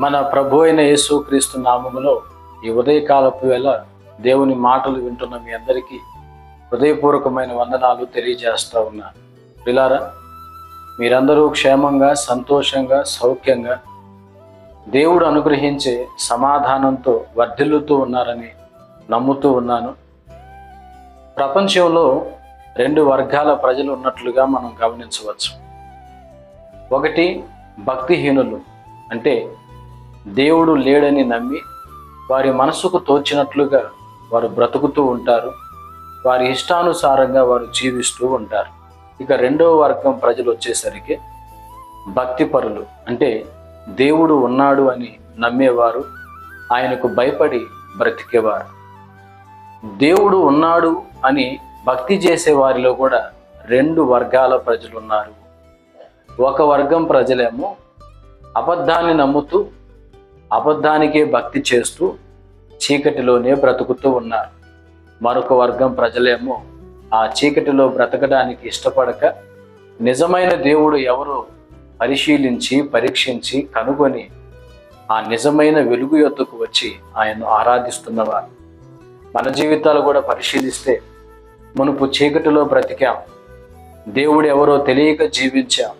మన ప్రభు అయిన యేసుక్రీస్తు నామములో ఈ ఉదయకాలపు వేళ దేవుని మాటలు వింటున్న మీ అందరికీ హృదయపూర్వకమైన వందనాలు తెలియజేస్తా ఉన్నాను పిలారా మీరందరూ క్షేమంగా సంతోషంగా సౌఖ్యంగా దేవుడు అనుగ్రహించే సమాధానంతో వర్ధిల్లుతూ ఉన్నారని నమ్ముతూ ఉన్నాను. ప్రపంచంలో రెండు వర్గాల ప్రజలు ఉన్నట్లుగా మనం గమనించవచ్చు. ఒకటి భక్తిహీనులు అంటే దేవుడు లేడని నమ్మి వారి మనసుకు తోచినట్లుగా వారు బ్రతుకుతూ ఉంటారు. వారి ఇష్టానుసారంగా వారు జీవిస్తూ ఉంటారు. ఇక రెండవ వర్గం ప్రజలు వచ్చేసరికి భక్తిపరులు. అంటే దేవుడు ఉన్నాడు అని నమ్మేవారు ఆయనకు భయపడి బ్రతికేవారు. దేవుడు ఉన్నాడు అని భక్తి చేసే వారిలో కూడా రెండు వర్గాల ప్రజలు ఉన్నారు ఒక వర్గం ప్రజలేమో అబద్ధాన్ని నమ్ముతూ అబద్ధానికే భక్తి చేస్తూ చీకటిలోనే బ్రతుకుతూ ఉన్నారు. మరొక వర్గం ప్రజలేమో ఆ చీకటిలో బ్రతకడానికి ఇష్టపడక నిజమైన దేవుడు ఎవరో పరిశీలించి పరీక్షించి కనుగొని ఆ నిజమైన వెలుగు యొద్దకు వచ్చి ఆయన్ను ఆరాధిస్తున్నవారు. మన జీవితాలు కూడా పరిశీలిస్తే మునుపు చీకటిలో బ్రతికాం. దేవుడు ఎవరో తెలియక జీవించాం.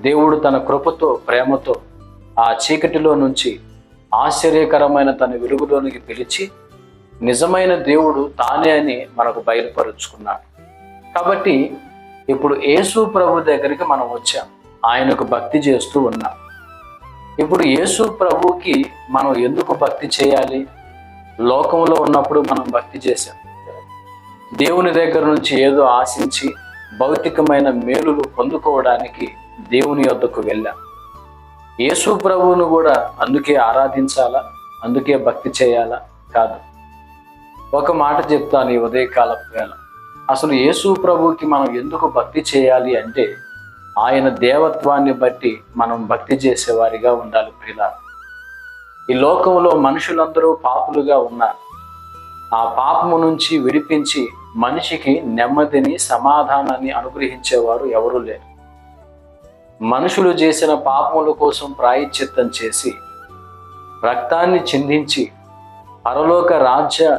దేవుడు తన కృపతో ప్రేమతో ఆ చీకటిలో నుంచి ఆశ్చర్యకరమైన తన వెలుగులోనికి పిలిచి నిజమైన దేవుడు తానే అని మనకు బయలుపరుచుకున్నాడు. కాబట్టి ఇప్పుడు యేసు ప్రభు దగ్గరికి మనం వచ్చాం. ఆయనకు భక్తి చేస్తూ ఉన్నాం. ఇప్పుడు యేసు ప్రభుకి మనం ఎందుకు భక్తి చేయాలి? లోకంలో ఉన్నప్పుడు మనం భక్తి చేశాం. దేవుని దగ్గర నుంచి ఏదో ఆశించి భౌతికమైన మేలులు పొందుకోవడానికి దేవుని యొద్దకు వెళ్ళాం. యేసు ప్రభువును కూడా అందుకే ఆరాధించాలా? అందుకే భక్తి చేయాలా? కాదు. ఒక మాట చెప్తాను ఈ ఉదయకాలపు వేళ. అసలు యేసు ప్రభువుకి మనం ఎందుకు భక్తి చేయాలి అంటే ఆయన దేవత్వాన్ని బట్టి మనం భక్తి చేసేవారిగా ఉండాలి ప్రియుల ఈ లోకంలో మనుషులందరూ పాపులుగా ఉన్నారు. ఆ పాపము నుంచి విడిపించి మనిషికి నెమ్మదిని సమాధానాన్ని అనుగ్రహించేవారు ఎవరూ లేరు. మనుషులు చేసిన పాపముల కోసం ప్రాయశ్చిత్తం చేసి రక్తాన్ని చిందించి పరలోక రాజ్య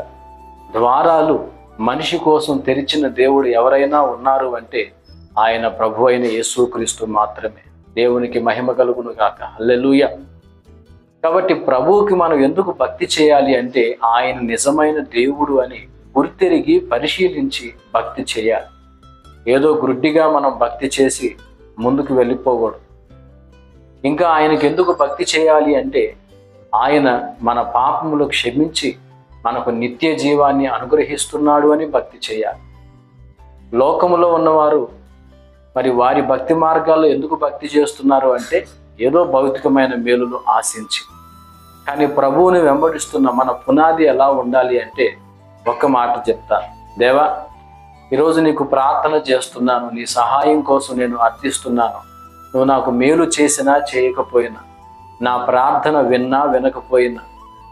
ద్వారాలు మనిషి కోసం తెరిచిన దేవుడు ఎవరైనా ఉన్నారు అంటే ఆయన ప్రభు అయిన యేసుక్రీస్తు మాత్రమే. దేవునికి మహిమ కలుగును గాక. హల్లెలూయ. కాబట్టి ప్రభువుకి మనం ఎందుకు భక్తి చేయాలి అంటే ఆయన నిజమైన దేవుడు అని గుర్తెరిగి పరిశీలించి భక్తి చేయాలి. ఏదో గుడ్డిగా మనం భక్తి చేసి ముందుకు వెళ్ళిపోకూడదు. ఇంకా ఆయనకి ఎందుకు భక్తి చేయాలి అంటే ఆయన మన పాపములు క్షమించి మనకు నిత్య జీవాన్ని అనుగ్రహిస్తున్నాడు అని భక్తి చేయాలి. లోకములో ఉన్నవారు మరి వారి భక్తి మార్గాల్లో ఎందుకు భక్తి చేస్తున్నారు అంటే ఏదో భౌతికమైన మేలును ఆశించి. కానీ ప్రభువుని వెంబడిస్తున్న మన పునాది ఎలా ఉండాలి అంటే ఒక్క మాట చెప్తాను. దేవా ఈరోజు నీకు ప్రార్థన చేస్తున్నాను నీ సహాయం కోసం నేను అర్థిస్తున్నాను. నువ్వు నాకు మేలు చేసినా చేయకపోయినా నా ప్రార్థన విన్నా వినకపోయినా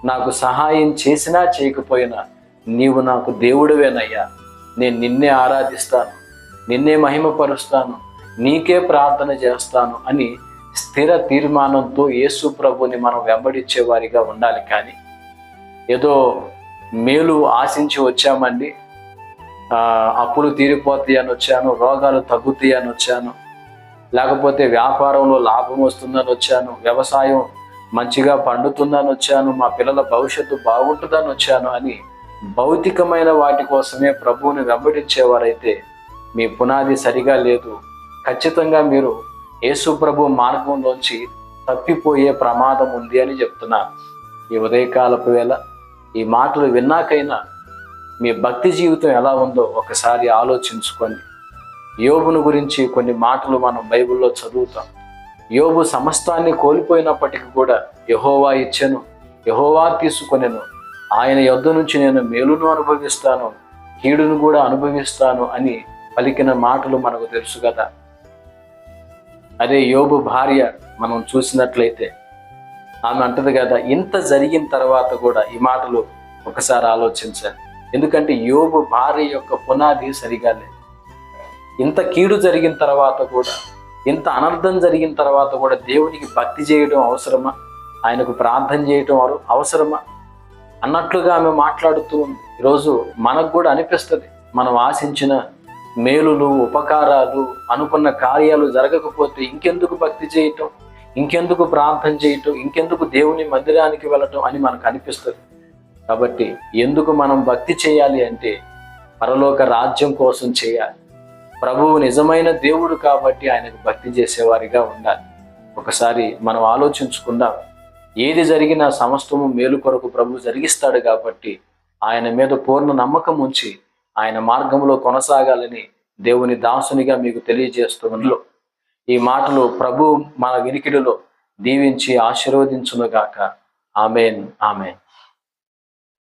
నాకు సహాయం చేసినా చేయకపోయినా నీవు నాకు దేవుడివేనయ్యా. నేను నిన్నే ఆరాధిస్తాను నిన్నే మహిమపరుస్తాను నీకే ప్రార్థన చేస్తాను అని స్థిర తీర్మానంతో యేసు ప్రభుని మనం వెంబడిచ్చేవారిగా ఉండాలి కానీ ఏదో మేలు ఆశించి వచ్చామండి. అప్పులు తీరిపోతాయి అని వచ్చాను రోగాలు తగ్గుతాయి అని వచ్చాను. లేకపోతే వ్యాపారంలో లాభం వస్తుందని వచ్చాను వ్యవసాయం మంచిగా పండుతుందని వచ్చాను మా పిల్లల భవిష్యత్తు బాగుంటుందని వచ్చాను అని భౌతికమైన వాటి కోసమే ప్రభువుని వెంబడించేవారైతే మీ పునాది సరిగా లేదు. ఖచ్చితంగా మీరు యేసు ప్రభు మార్గంలోంచి తప్పిపోయే ప్రమాదం ఉంది అని చెప్తున్నా ఈ ఉదయకాలపు వేళ ఈ మాటలు విన్నాకైనా మీ భక్తి జీవితం ఎలా ఉందో ఒకసారి ఆలోచించుకోండి. యోబును గురించి కొన్ని మాటలు మనం బైబిల్లో చదువుతాం. యోబు సమస్తాన్ని కోల్పోయినప్పటికీ కూడా యహోవా ఇచ్చెను యహోవా తీసుకొనెను. ఆయన యొద్ద నుంచి నేను మేలును అనుభవిస్తాను కీడును కూడా అనుభవిస్తాను అని పలికిన మాటలు మనకు తెలుసు కదా. అదే యోబు భార్య మనం చూసినట్లయితే ఆమె అంటది కదా ఇంత జరిగిన తర్వాత కూడా ఈ మాటలు ఒకసారి ఆలోచించాలి. ఎందుకంటే యోబు భార్య యొక్క పునాది సరిగా లేదు. ఇంత కీడు జరిగిన తర్వాత కూడా ఇంత అనర్థం జరిగిన తర్వాత కూడా దేవునికి భక్తి చేయడం అవసరమా? ఆయనకు ప్రార్థన చేయటం అవ- అవసరమా? అన్నట్లుగా ఆమె మాట్లాడుతూ ఉంది. ఈరోజు మనకు కూడా అనిపిస్తుంది. మనం ఆశించిన మేలులు ఉపకారాలు అనుకున్న కార్యాలు జరగకపోతే ఇంకెందుకు భక్తి చేయటం? ఇంకెందుకు ప్రార్థన చేయటం? ఇంకెందుకు దేవుని మందిరానికి వెళ్ళటం అని మనకు అనిపిస్తుంది. కాబట్టి ఎందుకు మనం భక్తి చేయాలి అంటే పరలోక రాజ్యం కోసం చేయాలి. ప్రభువు నిజమైన దేవుడు కాబట్టి ఆయనకు భక్తి చేసేవారిగా ఉండాలి. ఒకసారి మనం ఆలోచించుకుందాం. ఏది జరిగినా సమస్తము మేలు కొరకు ప్రభు జరిగిస్తాడు కాబట్టి ఆయన మీద పూర్ణ నమ్మకం ఉంచి ఆయన మార్గంలో కొనసాగాలని దేవుని దాసునిగా మీకు తెలియజేస్తున్నాను. ఈ మాటలు ప్రభు మన వినికిడిలో దీవించి ఆశీర్వదించునుగాక. Amen amen.